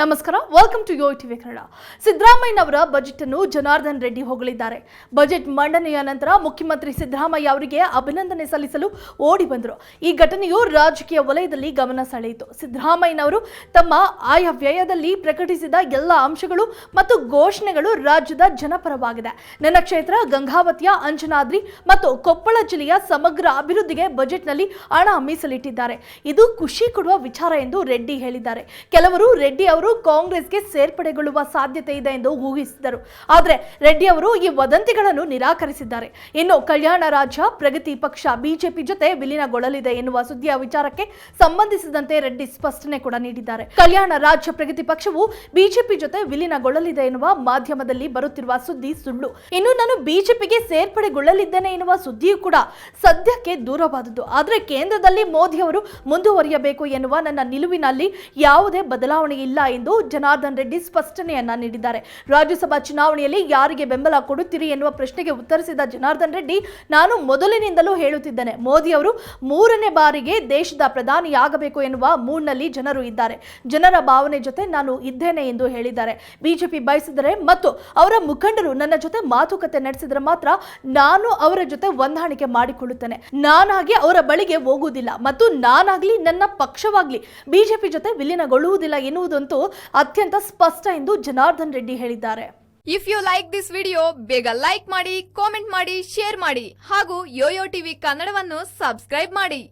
ನಮಸ್ಕಾರ welcome to Yo TV Kannada ಸಿದ್ದರಾಮಯ್ಯನವರ budget ಅನ್ನು ಜನಾರ್ದನ್ ರೆಡ್ಡಿ ಹೊಗಳಿದ್ದಾರೆ. ಬಜೆಟ್ ಮಂಡನೆಯ ನಂತರ ಮುಖ್ಯಮಂತ್ರಿ ಸಿದ್ದರಾಮಯ್ಯ ಅವರಿಗೆ ಅಭಿನಂದನೆ ಸಲ್ಲಿಸಲು ಓಡಿ ಬಂದರು. ಈ ಘಟನೆಯು ರಾಜಕೀಯ ವಲಯದಲ್ಲಿ ಗಮನ ಸೆಳೆಯಿತು. ಸಿದ್ದರಾಮಯ್ಯನವರು ತಮ್ಮ ಆಯ ವ್ಯಯದಲ್ಲಿ ಪ್ರಕಟಿಸಿದ ಎಲ್ಲ ಅಂಶಗಳು ಮತ್ತು ಘೋಷಣೆಗಳು ರಾಜ್ಯದ ಜನಪರವಾಗಿದೆ. ನನ್ನ ಕ್ಷೇತ್ರ ಗಂಗಾವತಿಯ ಅಂಜನಾದ್ರಿ ಮತ್ತು ಕೊಪ್ಪಳ ಜಿಲ್ಲೆಯ ಸಮಗ್ರ ಅಭಿವೃದ್ಧಿಗೆ ಬಜೆಟ್ನಲ್ಲಿ ಹಣ ಮೀಸಲಿಟ್ಟಿದ್ದಾರೆ. ಇದು ಖುಷಿ ಕೊಡುವ ವಿಚಾರ ಎಂದು ರೆಡ್ಡಿ ಹೇಳಿದ್ದಾರೆ. ಕೆಲವರು ರೆಡ್ಡಿ ಅವರು ಕಾಂಗ್ರೆಸ್ಗೆ ಸೇರ್ಪಡೆಗೊಳ್ಳುವ ಸಾಧ್ಯತೆ ಇದೆ ಎಂದು ಊಹಿಸಿದರು. ಆದರೆ ರೆಡ್ಡಿ ಅವರು ಈ ವದಂತಿಗಳನ್ನು ನಿರಾಕರಿಸಿದ್ದಾರೆ. ಇನ್ನು ಕಲ್ಯಾಣ ರಾಜ್ಯ, ಪ್ರಗತಿ ಪಕ್ಷ, ಬಿಜೆಪಿ ಜೊತೆ ವಿಲೀನಗೊಳ್ಳಲಿದೆ ಎನ್ನುವ ಸುದ್ದಿಯ ವಿಚಾರಕ್ಕೆ ಸಂಬಂಧಿಸಿದಂತೆ ರೆಡ್ಡಿ ಸ್ಪಷ್ಟನೆ ಕೂಡ ನೀಡಿದ್ದಾರೆ. ಕಲ್ಯಾಣ ರಾಜ್ಯ, ಪ್ರಗತಿ ಪಕ್ಷವು ಬಿಜೆಪಿ ಜೊತೆ ವಿಲೀನಗೊಳ್ಳಲಿದೆ ಎನ್ನುವ ಮಾಧ್ಯಮದಲ್ಲಿ ಬರುತ್ತಿರುವ ಸುದ್ದಿ ಸುಳ್ಳು. ಇನ್ನು ನಾನು ಬಿಜೆಪಿಗೆ ಸೇರ್ಪಡೆಗೊಳ್ಳಲಿದ್ದೇನೆ ಎನ್ನುವ ಸುದ್ದಿಯೂ ಕೂಡ ಸದ್ಯಕ್ಕೆ ದೂರವಾದದ್ದು. ಆದರೆ ಕೇಂದ್ರದಲ್ಲಿ ಮೋದಿ ಅವರು ಮುಂದುವರಿಯಬೇಕು ಎನ್ನುವ ನನ್ನ ನಿಲುವಿನಲ್ಲಿ ಯಾವುದೇ ಬದಲಾವಣೆ ಇಲ್ಲ ಎಂದು ಜನಾರ್ದನ್ ರೆಡ್ಡಿ ಸ್ಪಷ್ಟನೆಯನ್ನ ನೀಡಿದ್ದಾರೆ. ರಾಜ್ಯಸಭಾ ಚುನಾವಣೆಯಲ್ಲಿ ಯಾರಿಗೆ ಬೆಂಬಲ ಕೊಡುತ್ತೀರಿ ಎನ್ನುವ ಪ್ರಶ್ನೆಗೆ ಉತ್ತರಿಸಿದ ಜನಾರ್ದನ್ ರೆಡ್ಡಿ, ನಾನು ಮೊದಲಿನಿಂದಲೂ ಹೇಳುತ್ತಿದ್ದೇನೆ, ಮೋದಿ ಅವರು ಮೂರನೇ ಬಾರಿಗೆ ದೇಶದ ಪ್ರಧಾನಿಯಾಗಬೇಕು ಎನ್ನುವ ಮೂಡ್ನಲ್ಲಿ ಜನರು ಇದ್ದಾರೆ. ಜನರ ಭಾವನೆ ಜೊತೆ ನಾನು ಇದ್ದೇನೆ ಎಂದು ಹೇಳಿದ್ದಾರೆ. ಬಿಜೆಪಿ ಬಯಸಿದರೆ ಮತ್ತು ಅವರ ಮುಖಂಡರು ನನ್ನ ಜೊತೆ ಮಾತುಕತೆ ನಡೆಸಿದರೆ ಮಾತ್ರ ನಾನು ಅವರ ಜೊತೆ ಹೊಂದಾಣಿಕೆ ಮಾಡಿಕೊಳ್ಳುತ್ತೇನೆ. ನಾನಾಗಿ ಅವರ ಬಳಿಗೆ ಹೋಗುವುದಿಲ್ಲ ಮತ್ತು ನಾನಾಗ್ಲಿ ನನ್ನ ಪಕ್ಷವಾಗ್ಲಿ ಬಿಜೆಪಿ ಜೊತೆ ವಿಲೀನಗೊಳ್ಳುವುದಿಲ್ಲ ಎನ್ನುವುದಂತೂ ಅತ್ಯಂತ ಸ್ಪಷ್ಟ ಎಂದು ಜನಾರ್ದನ್ ರೆಡ್ಡಿ ಹೇಳಿದ್ದಾರೆ. If you like this video ಬೇಗ ಲೈಕ್ ಮಾಡಿ ಕಾಮೆಂಟ್ ಮಾಡಿ ಶೇರ್ ಮಾಡಿ ಹಾಗೂ ಯೋಯೋ ಟಿವಿ ಕನ್ನಡವನ್ನು ಸಬ್ಸ್ಕ್ರೈಬ್ ಮಾಡಿ.